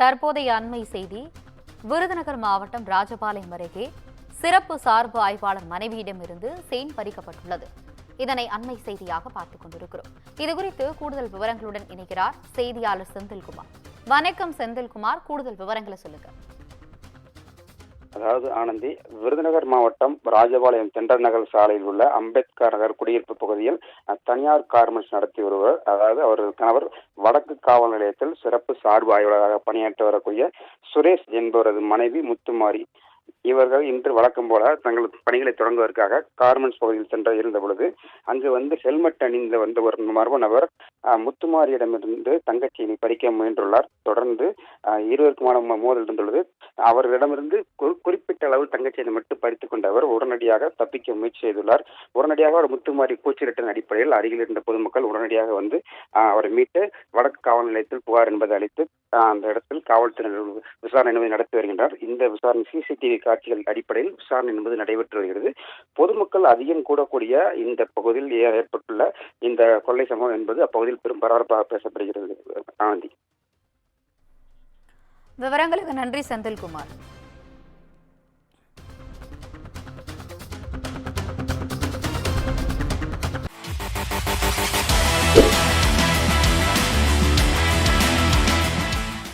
தற்போதைய அண்மை செய்தி விருதுநகர் மாவட்டம் ராஜபாளையம் அருகே சிறப்பு சார்பு ஆய்வாளர் மனைவியிடமிருந்து செயின் பறிக்கப்பட்டுள்ளது. இதனை அண்மை செய்தியாக பார்த்துக் கொண்டிருக்கிறோம். இதுகுறித்து கூடுதல் விவரங்களுடன் இணைகிறார் செய்தியாளர் செந்தில்குமார். வணக்கம் செந்தில்குமார். கூடுதல் விவரங்களை சொல்லுங்கள் அதாவது ஆனந்தி விருதுநகர் மாவட்டம் ராஜபாளையம் தென்றல் நகர் சாலையில் உள்ள அம்பேத்கர் நகர் குடியிருப்பு பகுதியில் தனியார் கார்மெண்ட்ஸ் நடத்தி வருவர். அதாவது அவரது கணவர் வடக்கு காவல் நிலையத்தில் சிறப்பு சார்பு ஆய்வாளராக பணியாற்றி வரக்கூடிய சுரேஷ் என்பவரது மனைவி முத்துமாரி. இவர்கள் இன்று வழக்கம் போல தங்களது பணிகளை தொடங்குவதற்காக கார்மெண்ட்ஸ் பகுதியில் சென்ற இருந்த பொழுது அங்கு வந்து ஹெல்மெட் அணிந்து வந்த ஒரு மர்ம நபர் முத்துமாரியிடமிருந்து தங்கச்சியினை பறிக்க முயன்றுள்ளார். தொடர்ந்து அஹ், இருவருக்குமான மோதல் இருந்துள்ளது. அவர்களிடமிருந்து குறி- அளவில் அளவு தங்கச்சியை மட்டும் பறித்துக் கொண்ட உடனடியாக தப்பிக்க முயற்சி செய்துள்ளார். உடனடியாக அவர் முத்துமாரி கூச்சிரட்டின் அடிப்படையில் அருகில் இருந்த பொதுமக்கள் உடனடியாக வந்து அவரை மீட்டு வடக்கு காவல் நிலையத்தில் புகார் என்பதை அளித்து அந்த இடத்தில் காவல்துறையினர் விசாரணை என்பதை நடத்தி வருகின்றார். இந்த விசாரணை சிசிடிவி காட்சிகள் அடிப்படையில் விசாரணை என்பது நடைபெற்று வருகிறது. பொதுமக்கள் அதிகம் கூடக்கூடிய இந்த பகுதியில் ஏற்பட்டுள்ள இந்த கொள்ளை சம்பவம் என்பது அப்பகுதியில் பெரும் பரபரப்பாக பேசப்படுகிறது. ஆனந்தி விவரங்களுக்கு நன்றி செந்தில்குமார்.